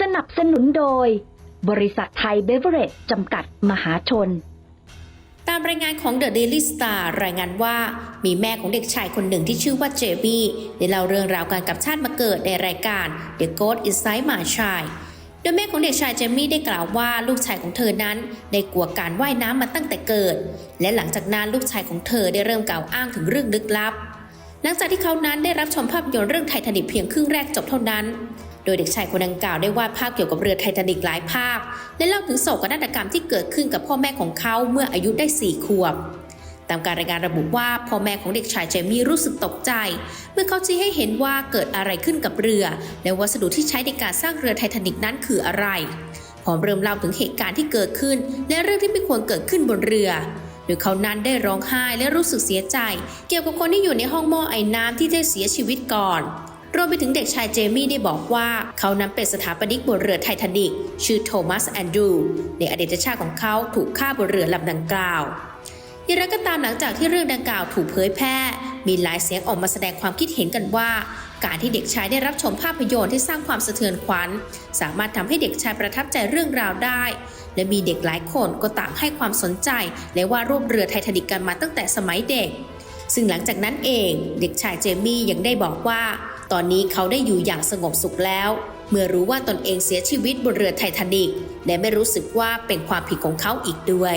สนับสนุนโดย บริษัทไทยเบเวอเรจจำกัดมหาชน ตามรายงานของ The Daily Star รายงานว่ามีแม่ของเด็กชายคนหนึ่งที่ชื่อว่าเจบี้ได้เล่าเรื่องราวการกลับชาติมาเกิดในรายการ The Ghost Inside My Child โดยแม่ของเด็กชายเจมี่ได้กล่าวว่าลูกชายของเธอนั้นได้กลัวการว่ายน้ำมาตั้งแต่เกิด และหลังจากนั้นลูกชายของเธอได้เริ่มกล่าวอ้างถึงเรื่องลึกลับ หลังจากที่เขานั้นได้รับชมภาพยนตร์เรื่องไททานิกเพียงครึ่งแรกจบเท่านั้น โดยเด็กชายคนดังกล่าวได้วาดภาพเกี่ยวกับเรือไททานิกหลายภาพ และเล่าถึงโศกนาฏกรรมที่เกิดขึ้นกับพ่อแม่ของเขาเมื่ออายุได้ 4 ขวบ ตามการรายงานระบุว่าพ่อแม่ของเด็กชายเจมี่รู้สึกตกใจ เมื่อเขาชี้ให้เห็นว่าเกิดอะไรขึ้นกับเรือ และวัสดุที่ใช้ในการสร้างเรือไททานิกนั้นคืออะไร พร้อมเริ่มเล่าถึงเหตุการณ์ที่เกิดขึ้น และเรื่องที่ไม่ควรเกิดขึ้นบนเรือโดยเขานั้นได้ร้องไห้และรู้สึกเสียใจ เกี่ยวกับคนที่อยู่ในห้องหม้อไอ้น้ำที่ได้เสียชีวิตก่อน รวมไปถึงเด็กชายเจมี่ได้บอกว่า เขานั้นเป็นสถาปนิกบนเรือไททานิกชื่อโทมัสแอนดรูในอดีตชาติของเขาถูกฆ่าบนเรือลำดังกล่าวอย่างไรก็ตามหลังจากที่เรื่องดังกล่าวถูกเผยแพร่ มีหลายเสียงออกมาแสดงความคิดเห็นกันว่า การที่เด็กชายได้รับชมภาพยนตร์ที่สร้างความสะเทือนขวัญ สามารถทำให้เด็กชายประทับใจเรื่องราวได้ และมีเด็กหลายคนก็ต่างให้ความสนใจ และว่าดรูปเรือไททานิกกันมาตั้งแต่สมัยเด็ก ซึ่งหลังจากนั้นเอง เด็กชายเจมี่ยังได้บอกว่า ตอนนี้เขาได้อยู่อย่างสงบสุขแล้ว เมื่อรู้ว่าตนเองเสียชีวิตบนเรือไททานิกและไม่รู้สึกว่าเป็นความผิดของเขาอีกด้วย